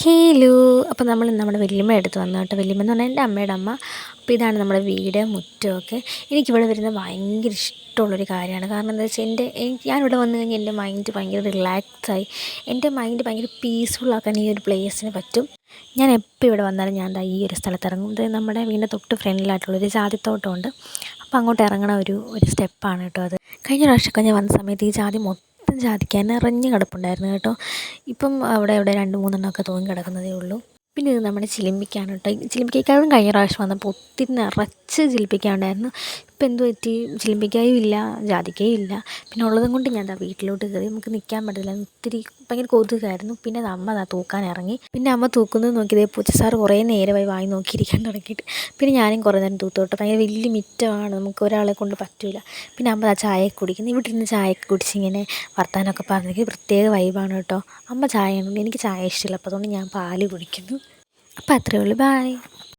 ഹേലോ അപ്പോൾ നമ്മൾ നമ്മുടെ വലിയമ്മ എടുത്ത് വന്നു കേട്ടോ. വലിയമ്മ എന്ന് പറഞ്ഞാൽ എന്റെ അമ്മയുടെ അമ്മ. അപ്പോൾ ഇതാണ് നമ്മുടെ വീട് മുറ്റമൊക്കെ. എനിക്കിവിടെ വരുന്നത് ഭയങ്കര ഇഷ്ടമുള്ളൊരു കാര്യമാണ്. കാരണം എന്താ വെച്ചാൽ എന്റെ ഞാനിവിടെ വന്നു കഴിഞ്ഞാൽ എന്റെ മൈൻഡ് ഭയങ്കര റിലാക്സായി എന്റെ മൈൻഡ് ഭയങ്കര പീസ്ഫുള്ളാക്കാൻ ഈ ഒരു പ്ലേസിന് പറ്റും. ഞാൻ എപ്പോൾ ഇവിടെ വന്നാലും ഞാൻ ഈ ഒരു സ്ഥലത്ത് ഇറങ്ങും. ഇത് നമ്മുടെ വീടിന്റെ തൊട്ട് ഫ്രണ്ടിലായിട്ടുള്ളൊരു ജാതിത്തോട്ടമുണ്ട്. അപ്പോൾ അങ്ങോട്ട് ഇറങ്ങണ ഒരു ഒരു സ്റ്റെപ്പാണ് കേട്ടോ അത്. കഴിഞ്ഞ പ്രാവശ്യമൊക്കെ ഞാൻ വന്ന സമയത്ത് ഈ ജാതി മൊത്തം ജാതിക്ക നിറഞ്ഞ് കിടപ്പുണ്ടായിരുന്നു കേട്ടോ. ഇപ്പം അവിടെ ഇവിടെ രണ്ട് മൂന്നെണ്ണമൊക്കെ തൂങ്ങി കിടക്കുന്നതേ ഉള്ളൂ. പിന്നെ ഇത് നമ്മുടെ ചിലിമ്പിക്കാണ് കേട്ടോ. ഈ ചിലിമ്പിക്കയ്ക്കാളും കഴിഞ്ഞ പ്രാവശ്യം വന്നപ്പോൾ ഒത്തിരി നിറച്ച് ചിലിമ്പിക്ക ഇപ്പം എന്ത് പറ്റി ചിലമ്പിക്കായും ഇല്ല ജാതിക്കയും ഇല്ല പിന്നെ ഉള്ളതും കൊണ്ട് ഞാൻ ദാ വീട്ടിലോട്ട് കയറി നമുക്ക് നിൽക്കാൻ പറ്റില്ല ഒത്തിരി ഭയങ്കര കൊതുകായിരുന്നു. പിന്നെ അത് അമ്മ ദാ തൂക്കാൻ ഇറങ്ങി. പിന്നെ അമ്മ തൂക്കുന്നത് നോക്കിയതേ പൂച്ചസാറ് കുറേ നേരമായി വായി നോക്കിയിരിക്കാൻ തുടങ്ങിയിട്ട്. പിന്നെ ഞാനും കുറേ നേരം തൂത്തോട്ടെ. ഭയങ്കര വലിയ മിറ്റമാണ്. നമുക്ക് ഒരാളെ കൊണ്ട് പറ്റില്ല പിന്നെ അമ്മ ആ ചായ കുടിക്കുന്നു. ഇവിടെ ഇരുന്ന് കുടിച്ച് കുടിച്ചിങ്ങനെ വർത്താനമൊക്കെ പറഞ്ഞെങ്കിൽ പ്രത്യേക വൈബാണ് കേട്ടോ. അമ്മ ചായ എനിക്ക് ചായ ഇഷ്ടമില്ല. അപ്പോൾ അതുകൊണ്ട് ഞാൻ പാൽ കുടിക്കുന്നു. അപ്പോൾ അത്രയേ ഉള്ളൂ. ബായ്